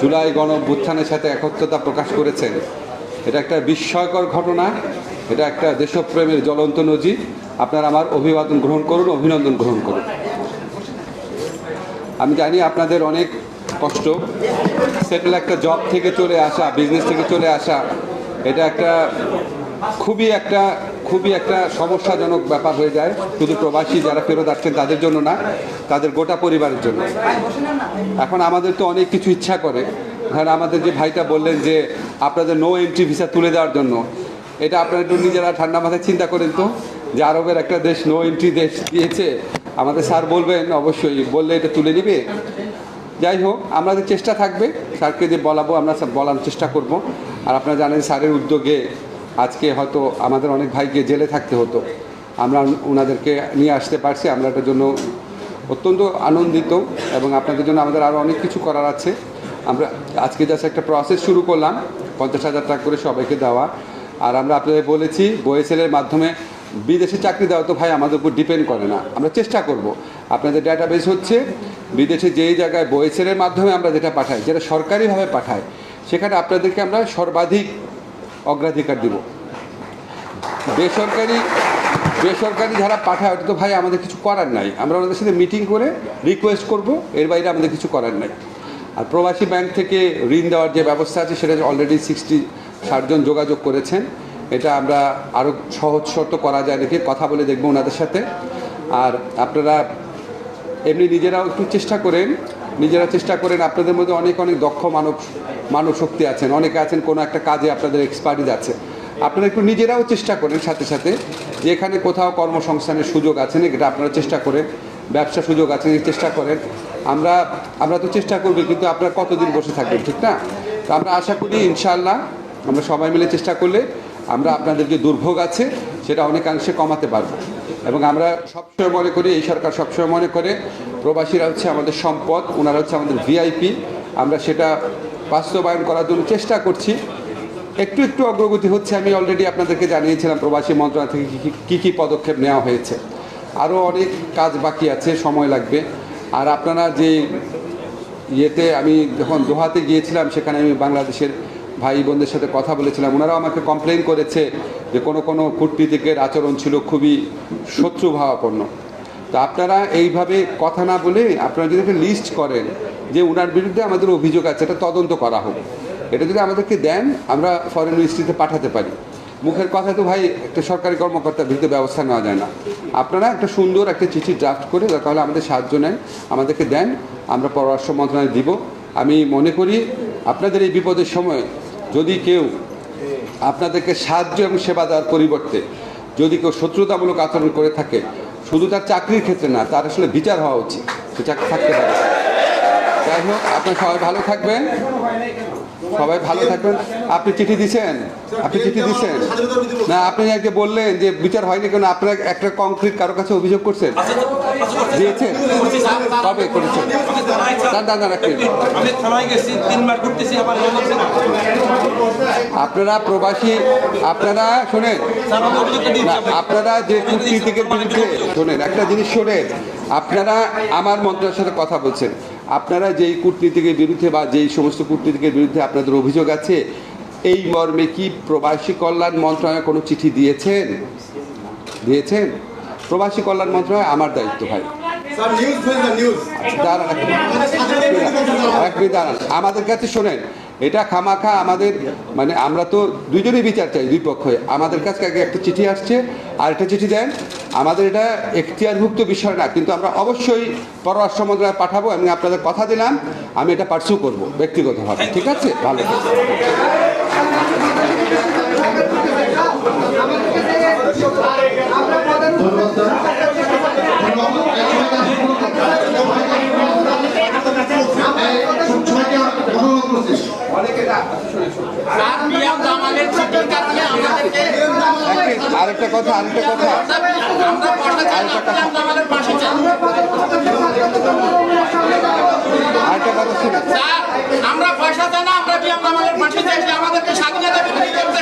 জুলাই গণ সাথে একত্রতা প্রকাশ করেছেন। এটা একটা বিস্ময়কর ঘটনা। এটা একটা দেশপ্রেমের জ্বলন্ত নজির। আপনারা আমার অভিবাদন গ্রহণ করুন, অভিনন্দন গ্রহণ করুন। আমি জানি আপনাদের অনেক কষ্ট। সেটেল একটা জব থেকে চলে আসা, বিজনেস থেকে চলে আসা, এটা একটা খুবই একটা খুবই একটা সমস্যাজনক ব্যাপার হয়ে যায়। শুধু প্রবাসী যারা ফেরত আসছেন তাদের জন্য না, তাদের গোটা পরিবারের জন্য। এখন আমাদের তো অনেক কিছু ইচ্ছা করে। ধরেন আমাদের যে ভাইটা বললেন যে, আপনাদের নো এন্ট্রি ভিসা তুলে দেওয়ার জন্য। এটা আপনারা একটু নিজেরা ঠান্ডা মাথায় চিন্তা করেন তো, যে আরবের একটা দেশ নো এন্ট্রি দেশ দিয়েছে। আমাদের স্যার বলবেন, অবশ্যই বললে এটা তুলে নিবে। যাই হোক, আমাদের চেষ্টা থাকবে। স্যারকে যে বলাবো, আমরা বলার চেষ্টা করব। আর আপনারা জানেন স্যারের উদ্যোগে আজকে হয়তো আমাদের অনেক ভাইকে জেলে থাকতে হতো। আমরা ওনাদেরকে নিয়ে আসতে পারছি, আমরা এটার জন্য অত্যন্ত আনন্দিত এবং আপনাদের জন্য আমাদের আরও অনেক কিছু করার আছে। আমরা আজকে জাস্ট একটা প্রসেস শুরু করলাম, পঞ্চাশ হাজার টাকা করে সবাইকে দেওয়া। আর আমরা আপনাদের বলেছি বয়েসেলের মাধ্যমে বিদেশে চাকরি দেওয়া তো ভাই আমাদের উপর ডিপেন্ড করে না, আমরা চেষ্টা করব। আপনাদের ডাটাবেস হচ্ছে, বিদেশে যেই জায়গায় বয়েসেলের মাধ্যমে আমরা যেটা পাঠাই, যেটা সরকারিভাবে পাঠাই সেখানে আপনাদেরকে আমরা সর্বাধিক অগ্রাধিকার দিব। বেসরকারি বেসরকারি যারা পাঠায়, ওটা তো ভাই আমাদের কিছু করার নাই। আমরা ওনাদের সাথে মিটিং করে রিকোয়েস্ট করব, এর বাইরে আমাদের কিছু করার নাই। আর প্রবাসী ব্যাংক থেকে ঋণ দেওয়ার যে ব্যবস্থা আছে, সেটা অলরেডি সিক্সটি ষাটজন যোগাযোগ করেছেন, এটা আমরা আরও সহজ শর্ত করা যায় নাকি কথা বলে দেখব ওনাদের সাথে। আর আপনারা এমনি নিজেরাও একটু চেষ্টা করেন, নিজেরা চেষ্টা করেন, আপনাদের মধ্যে অনেক অনেক দক্ষ মানব মানব শক্তি আছেন। অনেকে আছেন, কোনো একটা কাজে আপনাদের এক্সপার্টিজ আছে। আপনারা একটু নিজেরাও চেষ্টা করেন সাথে সাথে। যে এখানে কোথাও কর্মসংস্থানের সুযোগ আছে না, এটা আপনারা চেষ্টা করেন। ব্যবসা সুযোগ আছে চেষ্টা করেন। আমরা আমরা তো চেষ্টা করব, কিন্তু আপনারা কতদিন বসে থাকবেন, ঠিক না? তো আমরা আশা করি ইনশাআল্লাহ আমরা সবাই মিলে চেষ্টা করলে আমরা আপনাদের যে দুর্ভোগ আছে, সেটা অনেকাংশে কমাতে পারব। এবং আমরা সবসময় মনে করি, এই সরকার সবসময় মনে করে, প্রবাসীরা হচ্ছে আমাদের সম্পদ, ওনারা হচ্ছে আমাদের ভিআইপি আমরা সেটা বাস্তবায়ন করার জন্য চেষ্টা করছি। একটু একটু অগ্রগতি হচ্ছে, আমি অলরেডি আপনাদেরকে জানিয়েছিলাম প্রবাসী মন্ত্রণালয় থেকে কী কী- পদক্ষেপ নেওয়া হয়েছে। আরও অনেক কাজ বাকি আছে, সময় লাগবে। আর আপনারা যে ইয়েতে আমি যখন দোহাতে গিয়েছিলাম, সেখানে আমি বাংলাদেশের ভাই বোনদের সাথে কথা বলেছিলাম, ওনারাও আমাকে কমপ্লেন করেছে যে কোনো কোনো কূটনীতিকের আচরণ ছিল খুবই শত্রুভাবাপন্ন। তো আপনারা এইভাবে কথা না বলে আপনারা যদি একটা লিস্ট করেন যে ওনার বিরুদ্ধে আমাদের অভিযোগ আছে, এটা তদন্ত করা হোক। এটা যদি আমাদেরকে দেন, আমরা ফরেন মিনিস্ট্রিতে পাঠাতে পারি। মুখের কথা তো ভাই, একটা সরকারি কর্মকর্তার বিরুদ্ধে ব্যবস্থা নেওয়া যায় না। আপনারা একটা সুন্দর একটা চিঠি ড্রাফট করে দরকার হলে আমাদের সাহায্য নেন, আমাদেরকে দেন, আমরা পররাষ্ট্র মন্ত্রণালয় দিব। আমি মনে করি, আপনাদের এই বিপদের সময় যদি কেউ আপনাদেরকে সাহায্য এবং সেবা দেওয়ার পরিবর্তে যদি কেউ শত্রুতামূলক আচরণ করে থাকে, শুধু তার চাকরির ক্ষেত্রে না, তার আসলে বিচার হওয়া উচিত। সে চাকরি থাকতে পারে। যাই হোক আপনি সবাই ভালো থাকবেন। সবাই ভালো থাকবেন। আপনি চিঠি দিছেন? আপনি চিঠি দিছেন? না আপনি আজকে বললেন যে বিচার হয়নি কেন? আপনার একটা কংক্রিট কারও কাছে অভিযোগ করছেন? দিয়েছেন? কবে করেছেন। দাঁড়ান রাখেন। আপনারা প্রবাসী আপনারা শোনেন। আপনারা যে কূটনীতিকের বিরুদ্ধে শোনেন একটা জিনিস শোনেন। আপনারা আমার মন্ত্রণালয়ের সাথে কথা বলছেন। আপনারা যেই কূটনীতিকের বিরুদ্ধে বা যেই সমস্ত কূটনীতিকের বিরুদ্ধে আপনাদের অভিযোগ আছে এই মর্মে কি প্রবাসী কল্যাণ মন্ত্রণালয় কোনো চিঠি দিয়েছেন? দিয়েছেন? প্রবাসী কল্যাণ মন্ত্রণালয় আমার দায়িত্ব ভাই। এক মিনিট দাঁড়ান। আমাদের কাছে শোনেন এটা খামাখা আমাদের মানে আমরা তো দুইজনেই বিচার চাই, দুই পক্ষে আমাদের কাছে আগে একটা চিঠি আসছে, আর একটা চিঠি দেন, আমাদের এটা এখতিয়ারভুক্ত বিষয় না, কিন্তু আমরা অবশ্যই পররাষ্ট্র মন্ত্রণালয়ে পাঠাবো, আমি আপনাদের কথা দিলাম, আমি এটা পার্সু করব, ব্যক্তিগতভাবে, ঠিক আছে? ভালো আরেকটা কথা আরেকটা কথা। আরেকটা কথা শুনে আমরা পয়সা চাই না আমরা পাশে চাই আমাদেরকে স্বাধীনতা বিক্রি করতে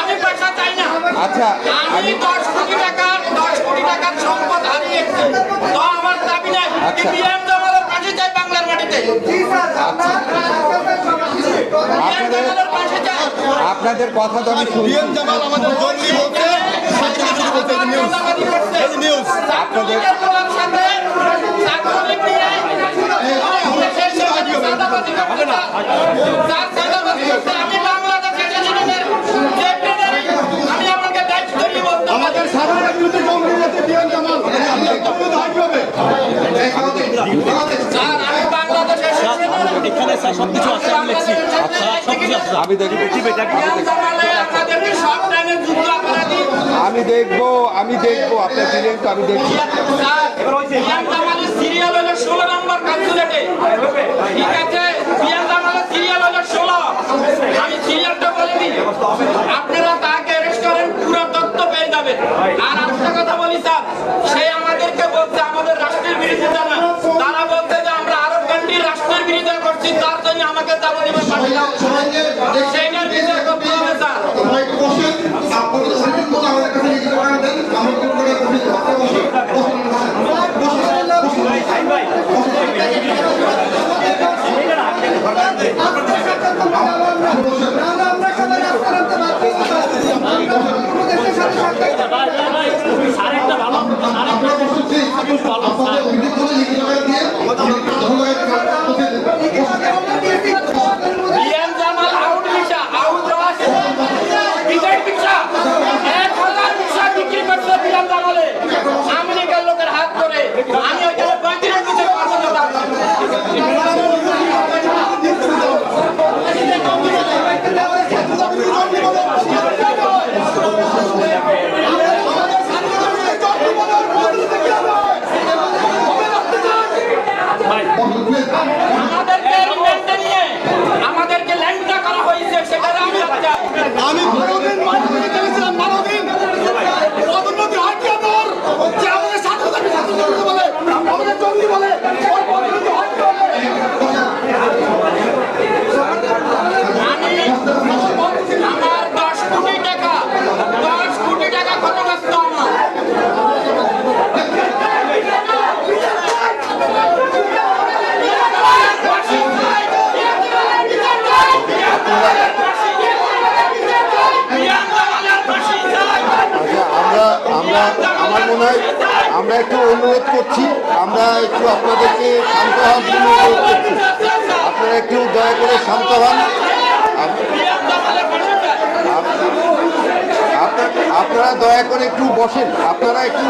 আমি পয়সা চাই না আচ্ছা। আমি দশ কোটি টাকার দশ কোটি টাকার সম্পদ হারিয়েছি তো আমার দাবি নাই জামালের পাশে চাই বাংলার মাটিতে। আচ্ছা। আপনাদের কথা তো আমি আপনাদের আমাদের বিরুদ্ধে জঙ্গি বলছে বিএম জামাল। হবে। এখানে স্যার সব কিছু আছে আমি লিখছি। সব কিছু আছে আমি দেখব আমি দেখব আমি দেখব আপনার দিলেন তো আমি দেখব সিরিয়াল হলো ষোলো নম্বর কালকুলেটে ঠিক আছে সিরিয়াল হলো ষোলো আমি সিরিয়ালটা বলে আপনারা তাকে অ্যারেস্ট করেন পুরো তথ্য পেয়ে যাবেন। আর একটা কথা বলি স্যার। সে আমাদেরকে বলছে আমাদের রাষ্ট্রের বিরোধিতা না আমাকে যাবতীয় পাঠিয়ে সেইটার বিচার করতে হবে স্যার সবাইকে বসেন আপনাদের সার্ভিস মতো আমাদের কাছে লিখিত করে দেন আমরা কোনো করে বসে বসে আপনারা বসেছি আপনাদের অভিযোগ করে লিখিত করে দিয়ে আমাদের ধন্যবাদ বসে BM Jamal out visa out রস বিজয় ভিসা এক হাজার ভিসা বিক্রি করছে বিএম জামালে আমেরিকার লোকের হাত ধরে আমি ওইখানে পঁয়ত্রিশ ভিসা পাঠাতে আমাদেরকে রিমান্ডে নিয়ে আমাদেরকে ল্যাংটা করা হয়েছে সেটা আমি চাই আমি বারো দিন মাধ্যমিকে দেখেছিলাম বারো দিন পদোন্নতি হয় কি আপনার যে আমাদের স্বাধীনতা বিশাস্ত্র করতে বলে আমাদের জঙ্গি বলে ওর পদোন্নতি হয় কি বলে আমি আমার দশ কোটি টাকা দশ কোটি টাকা ক্ষতিগ্রস্ত আমার আচ্ছা আমরা আমরা আমার মনে হয় আমরা একটু অনুরোধ করছি, আমরা একটু আপনাদেরকে শান্ত অনুরোধ করছি। আপনারা একটু দয়া করে শান্ত হন। আপ- আপনারা দয়া করে একটু বসেন। আপনারা একটু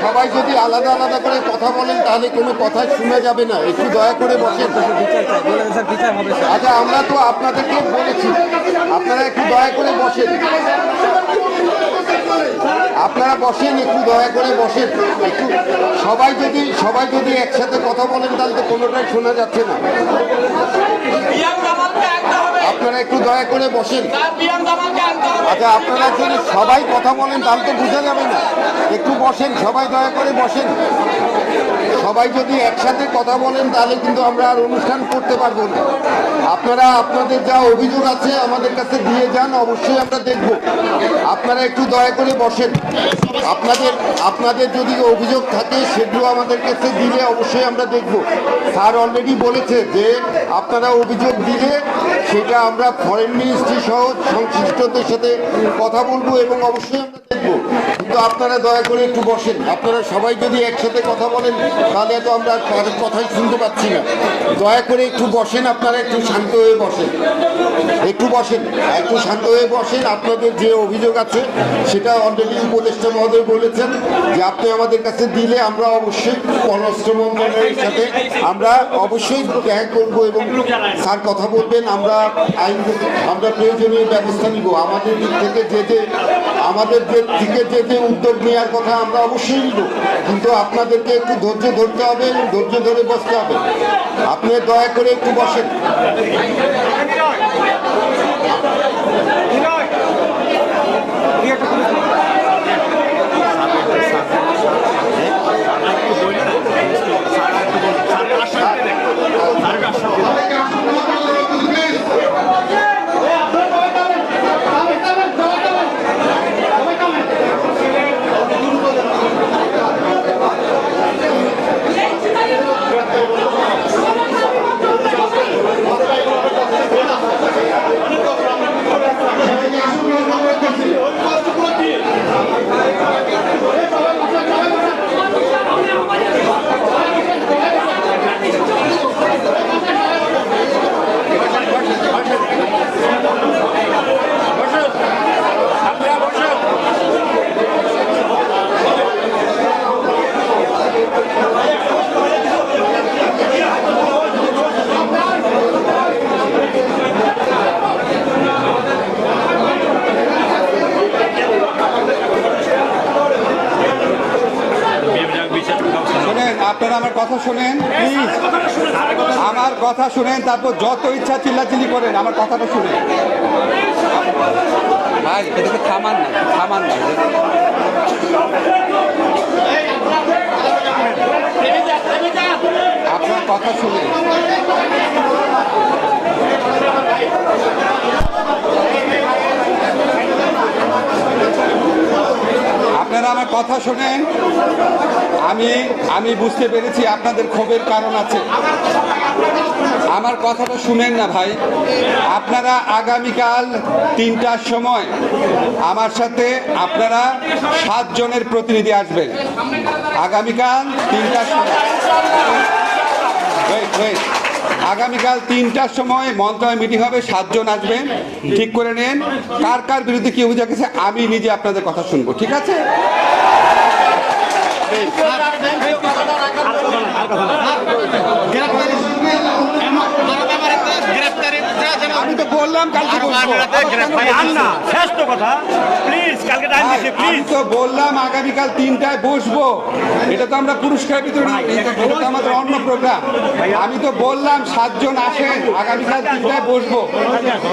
সবাই যদি আলাদা আলাদা করে কথা বলেন, তাহলে কোনো কথা শোনা যাবে না। একটু দয়া করে বসেন। আচ্ছা আমরা তো আপনাদেরকে বলেছি। আপনারা একটু দয়া করে বসেন। আপনারা বসেন একটু দয়া করে বসেন। একটু সবাই যদি সবাই যদি একসাথে কথা বলেন তাহলে তো কোনোটাই শোনা যাচ্ছে না। আপনারা একটু দয়া করে বসেন। আচ্ছা আপনারা যদি সবাই কথা বলেন তাহলে তো বোঝা যাবে না। একটু বসেন সবাই দয়া করে বসেন। সবাই যদি একসাথে কথা বলেন তাহলে কিন্তু আমরা আর অনুষ্ঠান করতে পারব না। আপনারা আপনাদের যা অভিযোগ আছে আমাদের কাছে দিয়ে যান, অবশ্যই আমরা দেখব। আপনারা একটু দয়া করে বসেন। আপনাদের আপনাদের যদি অভিযোগ থাকে, সেগুলো আমাদের কাছে দিলে অবশ্যই আমরা দেখব। স্যার অলরেডি বলেছে যে আপনারা অভিযোগ দিলে সেটা আমরা ফরেন মিনিস্ট্রি সহ সংশ্লিষ্টদের সাথে কথা বলব এবং অবশ্যই আমরা দেখব। কিন্তু আপনারা দয়া করে একটু বসেন। আপনারা সবাই যদি একসাথে কথা বলেন, তাহলে তো আমরা কথাই শুনতে পাচ্ছি না। দয়া করে একটু বসেন, আপনারা একটু শান্ত হয়ে বসেন। একটু বসেন, একটু শান্ত হয়ে বসেন। আপনাদের যে অভিযোগ আছে, সেটা অলরেডি উপদেষ্টা মহোদয় বলেছেন যে আপনি আমাদের কাছে দিলে আমরা অবশ্যই পররাষ্ট্র মন্ত্রণালয়ের সাথে আমরা অবশ্যই দেখা করব এবং স্যার কথা বলবেন। আমরা আইন, আমরা প্রয়োজনীয় ব্যবস্থা নিব। আমাদের দিক থেকে যে যে, আমাদের দিক যে যে উদ্যোগ নেওয়ার কথা আমরা অবশ্যই নিব। কিন্তু আপনাদেরকে একটু ধৈর্য ধরতে হবে ধৈর্য ধরে বসতে হবে। আপনি দয়া করে একটু বসেন। একটা কথা শুনেন। প্লিজ আমার কথা শুনেন, তারপর যত ইচ্ছা চিল্লাচিল্লি করেন, আমার কথাটা শুনেন। ভাই এটাকে থামান না থামান না। আপনার কথা শুনে আপনারা আমার কথা শোনেন আমি আমি বুঝতে পেরেছি আপনাদের ক্ষোভের কারণ আছে। আমার কথাটা শুনেন না ভাই। আপনারা আগামীকাল তিনটার সময় আমার সাথে আপনারা সাতজনের প্রতিনিধি আসবেন। আগামীকাল তিনটার সময়. আগামীকাল তিনটার সময় মন্ত্রণালয় মিটিং হবে, সাতজন আসবেন। ঠিক করে নেন, কার কার বিরুদ্ধে কি অভিযোগ আছে, আমি নিজে আপনাদের কথা শুনব, ঠিক আছে? আমি তো বললাম কালকে বসবো। ভাই না শেষ তো কথা। প্লিজ কালকে টাইম ভাই, প্লিজ তো বললাম আগামীকাল তিনটায় বসবো। এটা তো আমরা পুরস্কার বিতরণ এটা এটা তো আমাদের অন্য প্রোগ্রাম আমি তো বললাম সাতজন আসেন আগামীকাল তিনটায় বসবো।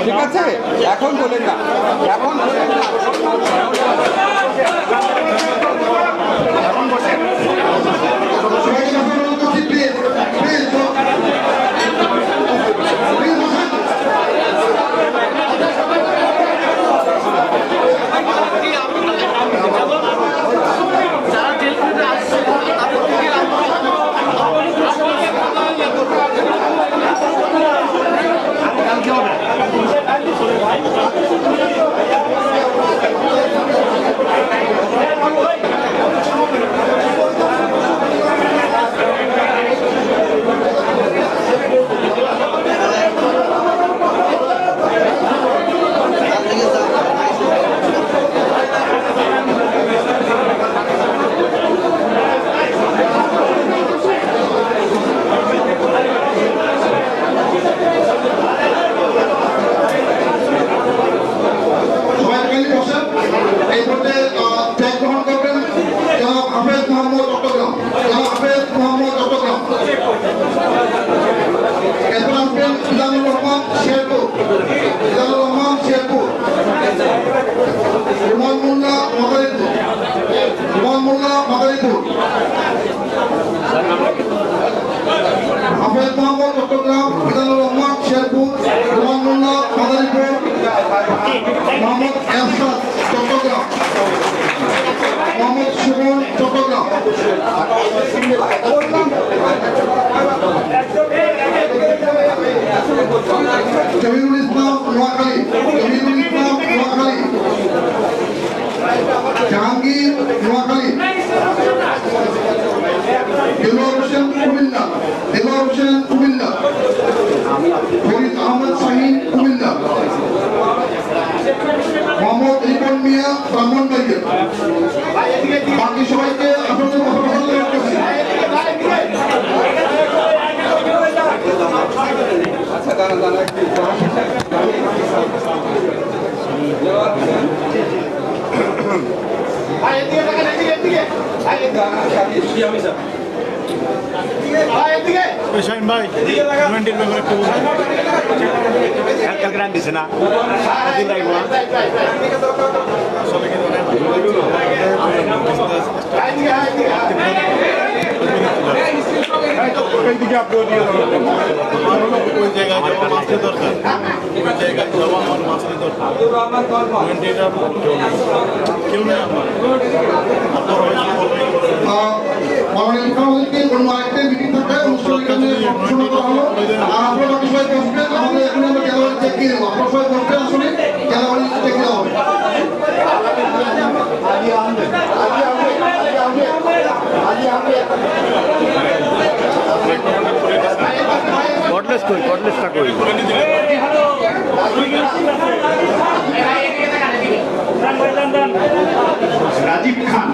ঠিক আছে? এখন বলেন না। এখন বলেন না মিলে বসেন এই মুহূর্তে ত্যাগ গ্রহণ করবেন জনাব হাফেজ মোহাম্মদ চট্টগ্রাম জনাব হাফেজ মোহাম্মদ চট্টগ্রাম এরপর আসবেন ইজানুর রহমান শেরপুর ইজানুর রহমান শেরপুর রুমান মোল্লা মাদারীপুর রুমান মোল্লা মাদারীপুর হাফেজ মোহাম্মদ চট্টগ্রাম ইজানুর রহমান, শেরপুর রুমান মোল্লা মাদারীপুর, মোহাম্মদ এরশাদ চট্টগ্রাম। মোহাম্মদ সুমন চট্টগ্রাম। জমিরুল ইসলাম নোয়াখালী। জমিরুল নোয়াখালী। জাহাঙ্গীর, নোয়াখালী। দেলোয়ার হোসেন, কুমিল্লা। দেলোয়ার হোসেন, কুমিল্লা। ফরিদ আহমদ শাহিন কুমিল্লা। মোহাম্মদ রিপন মিয়া ব্রাহ্মণবাড়িয়া বাকি সবাইকে আপনাদের আচ্ছা দাঁড়া দাঁড়া ভাই কমেন্টের ব্যাপারে একটু কালকে দিছে না কেউ নেই আমার অন্য আরেকটা মিটিং থাকবে অনুষ্ঠান করা হলো আর আপনারা সবাই বসবেন আমাদের এখন আমরা গ্যালারি চেক দিয়ে দেবো আপনারা সবাই বসবেন আসলে গ্যালারি চেক দেওয়া হবে কর্ডলেস কই কর্ডলেসটা কই রাজীব খান।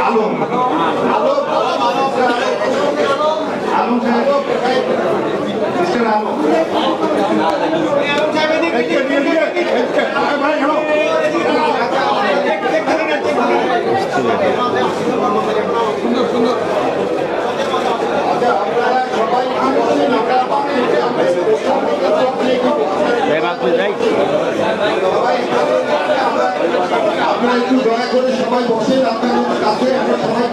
আলম আলম সাহেব মিস্টার আলম সুন্দর সুন্দর আমরা সবাই আমরা সবাই বসেন, আপনাদের কাছে, আমরা সবাই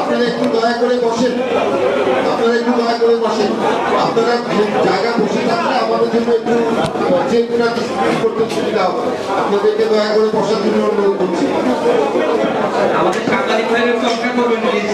আপনারা একটু দয়া করে বসেন। আপনারা একটু দয়া করে বসেন। আপনারা জায়গা বসে থাকলে আমাদের জন্য একটু চেকটা করতে সুবিধা হবে। আপনাদেরকে দয়া করে বসার জন্য অনুরোধ করছি। আমাদের সাংবাদিক ভাইয়ের একটু অপেক্ষা করবেন প্লিজ